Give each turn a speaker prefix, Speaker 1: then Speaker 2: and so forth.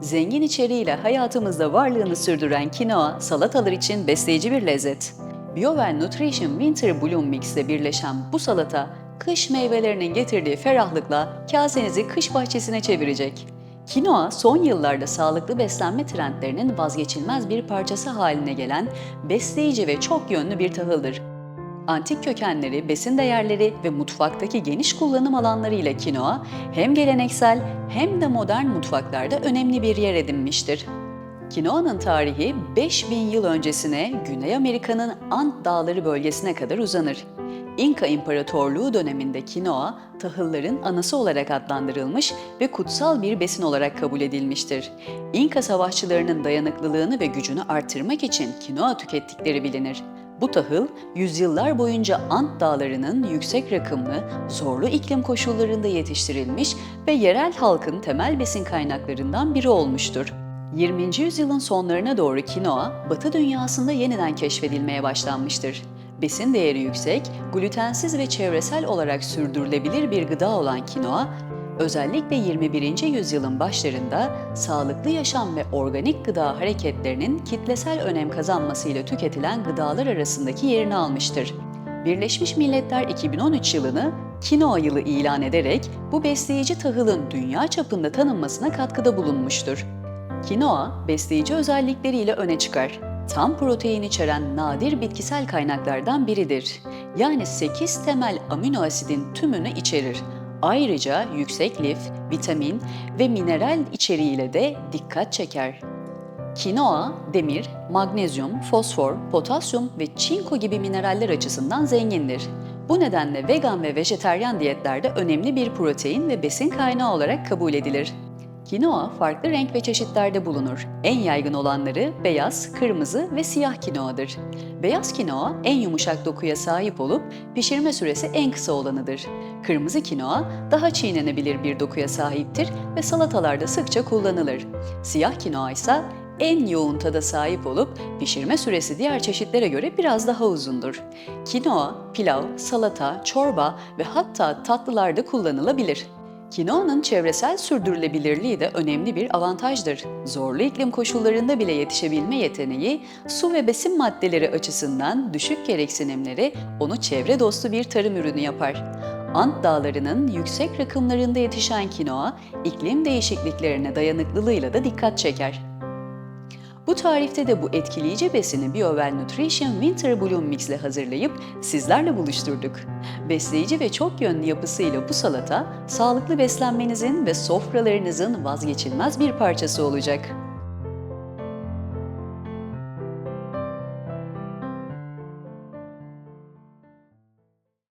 Speaker 1: Zengin içeriğiyle hayatımızda varlığını sürdüren kinoa, salatalar için besleyici bir lezzet. BioWell Nutrition Winter Bloom Mix ile birleşen bu salata, kış meyvelerinin getirdiği ferahlıkla kasenizi kış bahçesine çevirecek. Kinoa, son yıllarda sağlıklı beslenme trendlerinin vazgeçilmez bir parçası haline gelen besleyici ve çok yönlü bir tahıldır. Antik kökenleri, besin değerleri ve mutfaktaki geniş kullanım alanlarıyla kinoa hem geleneksel hem de modern mutfaklarda önemli bir yer edinmiştir. Kinoa'nın tarihi 5000 yıl öncesine Güney Amerika'nın Ant Dağları bölgesine kadar uzanır. İnka İmparatorluğu döneminde kinoa, tahılların anası olarak adlandırılmış ve kutsal bir besin olarak kabul edilmiştir. İnka savaşçılarının dayanıklılığını ve gücünü artırmak için kinoa tükettikleri bilinir. Bu tahıl, yüzyıllar boyunca Ant Dağları'nın yüksek rakımlı, zorlu iklim koşullarında yetiştirilmiş ve yerel halkın temel besin kaynaklarından biri olmuştur. 20. yüzyılın sonlarına doğru kinoa, Batı dünyasında yeniden keşfedilmeye başlanmıştır. Besin değeri yüksek, glutensiz ve çevresel olarak sürdürülebilir bir gıda olan kinoa, özellikle 21. yüzyılın başlarında sağlıklı yaşam ve organik gıda hareketlerinin kitlesel önem kazanmasıyla tüketilen gıdalar arasındaki yerini almıştır. Birleşmiş Milletler 2013 yılını kinoa yılı ilan ederek bu besleyici tahılın dünya çapında tanınmasına katkıda bulunmuştur. Kinoa, besleyici özellikleriyle öne çıkar. Tam protein içeren nadir bitkisel kaynaklardan biridir. Yani 8 temel amino asidin tümünü içerir. Ayrıca yüksek lif, vitamin ve mineral içeriğiyle de dikkat çeker. Kinoa, demir, magnezyum, fosfor, potasyum ve çinko gibi mineraller açısından zengindir. Bu nedenle vegan ve vejeteryan diyetlerde önemli bir protein ve besin kaynağı olarak kabul edilir. Kinoa farklı renk ve çeşitlerde bulunur. En yaygın olanları beyaz, kırmızı ve siyah kinoadır. Beyaz kinoa en yumuşak dokuya sahip olup pişirme süresi en kısa olanıdır. Kırmızı kinoa daha çiğnenebilir bir dokuya sahiptir ve salatalarda sıkça kullanılır. Siyah kinoa ise en yoğun tada sahip olup pişirme süresi diğer çeşitlere göre biraz daha uzundur. Kinoa, pilav, salata, çorba ve hatta tatlılarda kullanılabilir. Kinoanın çevresel sürdürülebilirliği de önemli bir avantajdır. Zorlu iklim koşullarında bile yetişebilme yeteneği, su ve besin maddeleri açısından düşük gereksinimleri onu çevre dostu bir tarım ürünü yapar. Ant dağlarının yüksek rakımlarında yetişen kinoa, iklim değişikliklerine dayanıklılığıyla da dikkat çeker. Bu tarifte de bu etkileyici besini BioWell Nutrition Winter Bloom Mix ile hazırlayıp sizlerle buluşturduk. Besleyici ve çok yönlü yapısıyla bu salata, sağlıklı beslenmenizin ve sofralarınızın vazgeçilmez bir parçası olacak.